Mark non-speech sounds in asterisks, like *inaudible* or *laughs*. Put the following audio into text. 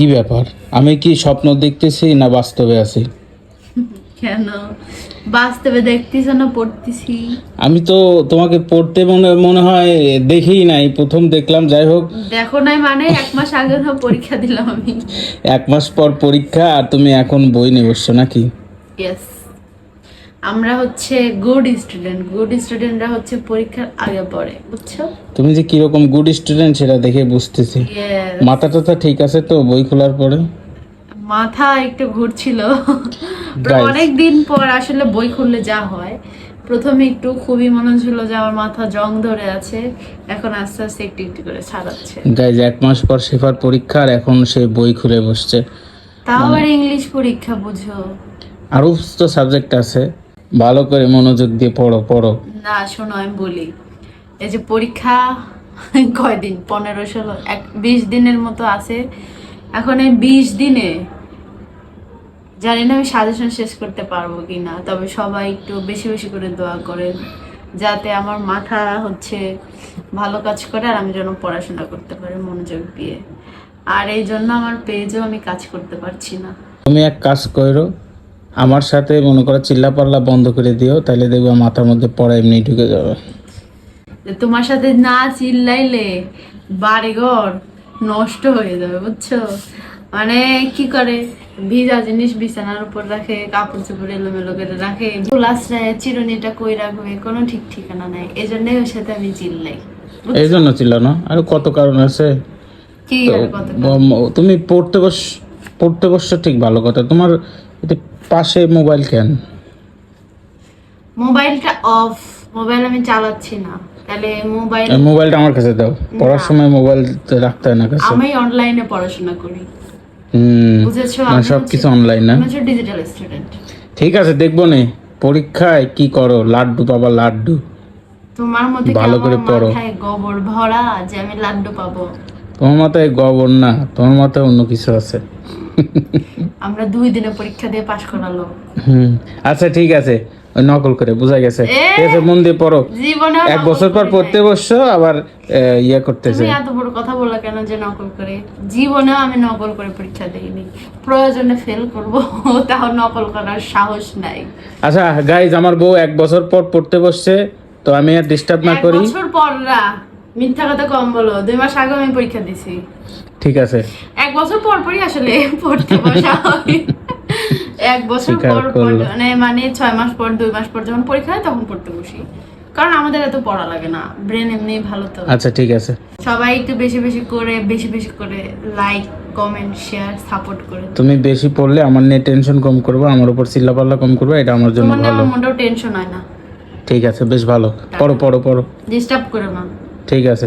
কি ব্যাপার? আমি কি স্বপ্ন দেখতেছি না বাস্তবে আছি? কেন? বাস্তবে দেখতেছ না পড়তেছি? আমি তো তোমাকে পড়তে মনে মনে হয় দেখেই নাই প্রথম দেখলাম যাই হোক। দেখো নাই মানে এক মাস আগে না পরীক্ষা দিলাম আমি। এক মাস পর পরীক্ষা আর তুমি এখন বই নিয়ে বসছো নাকি? ইয়েস আমরা হচ্ছে গুড স্টুডেন্ট গুড স্টুডেন্টরা হচ্ছে পরীক্ষার আগে পড়ে বুঝছ? তুমি যে কীরকম গুড স্টুডেন্ট সেটা দেখে বুঝতেছি. মাথা টাথা ঠিক আছে তো বই খোলার পরে? মাথা একটু ঘুরছিল. অনেক দিন পর আসলে বই খুললে যা হয়। প্রথমে একটু খুবই মনে হচ্ছিল যে আমার মাথা জং ধরে আছে এখন আস্তে আস্তে একটু একটু করে ছাড়াচ্ছে। গাইজ এক মাস পর শেফার পরীক্ষা আর এখন সে বই খুলে বসছে। তাও আবার ইংলিশ পরীক্ষা বুঝো। আরও তো সাবজেক্ট আছে। ভালো করে মনোযোগ দিয়ে পড়ো পড়ো। না শোনো আমি বলি। এই যে পরীক্ষা *laughs* কয়দিন? পনেরো ষোলো এক বিশ দিনের মতো আছে। এখন এই বিশ দিনে জানি না আমি সাজেশন শেষ করতে পারব কি না তবে সবাই একটু বেশি বেশি করে দোয়া করেন যাতে আমার মাথা হচ্ছে ভালো কাজ করে আর আমি যেন পড়াশোনা করতে পারি মনোযোগ দিয়ে। আর এই জন্য আমার পেজও আমি কাজ করতে পারছি না। তুমি এক কাজ করো আমার সাথে মনে করো চিল্লা পাল্লা বন্ধ করে দিও তাহলে দেখবে মাথার মধ্যে পড়া এমনি ঢুকে যাবে। যে তোমার সাথে না চিল্লাইলে বাড়িঘর নষ্ট হয়ে যাবে বুঝছ? মানে কি করে? ভিজা জিনিস বিছানার উপর রাখে কাপড় চোপড় এলোমেলো করে রাখে চিরুনিটা কই রাখবে কোনো ঠিক ঠিকানা নাই। এই জন্যই ওর সাথে আমি চিল্লাই এই জন্য চিল্লানো আর কত কারণ আছে? কি আর কত তুমি পড়তে বস পড়তে বসছো ঠিক ভালো কথা। তোমার এতে পাশে মোবাইল কেন? মোবাইলটা অফ মোবাইল আমি চালাচ্ছি না। তাহলে মোবাইল মোবাইলটা আমার কাছে দাও। পড়ার সময় মোবাইল রাখতে হয় না কাছে। আমি অনলাইনে পড়াশোনা করি। হুম মানে সব কিছু অনলাইন না? ডিজিটাল স্টুডেন্ট ঠিক আছে দেখব নে। পরীক্ষায় কি করো? লাড্ডু পাবা লাড্ডু। তোমার ভালো করে পড়ো। গোবর ভরা যে আমি লাড্ডু পাবো? তোমার মাথায় গবর না তোমার মাথায় অন্য কিছু আছে। আমরা দুই দিনে পরীক্ষা দিয়ে পাশ করালো। হুম আচ্ছা ঠিক আছে। নকল করে বোঝা গেছে। এ! ঠিক আছে মন দিয়ে পড়ো। এক বছর পর পড়তে বসছো আবার ইয়ে করতেছে। এত বড় কথা বললা কেন যে নকল করে? জীবনেও আমি নকল করে পরীক্ষা দিইনি। প্রয়োজনে ফেল করব *laughs* তাও নকল করার সাহস নাই। আচ্ছা গাইজ আমার বউ এক বছর পর পড়তে বসছে তো আমি আর ডিস্টার্ব না এক করি। বছর পররা মিথ্যা কথা কম বলো দুই মাস আগে আমি পরীক্ষা দিছি। ঠিক আছে। এক বছর পর পরই আসলে পড়তে বসা হয়। এক বছর পর পর মানে মানে ছয় মাস পর দুই মাস পর যখন পরীক্ষা হয় তখন পড়তে বসি। কারণ আমাদের এত পড়া লাগে না ব্রেন এমনি ভালো তো। আচ্ছা ঠিক আছে। সবাই একটু বেশি বেশি করে বেশি বেশি করে লাইক কমেন্ট শেয়ার সাপোর্ট করে তুমি বেশি পড়লে আমার নিয়ে টেনশন কম করবে আমার উপর চিল্লাপাল্লা কম করবে এটা আমার জন্য ভালো। আমার মনটাও টেনশন হয় না। ঠিক আছে বেশ ভালো। পড়ো পড়ো পড়ো। ডিস্টার্ব করো না। ঠিক আছে।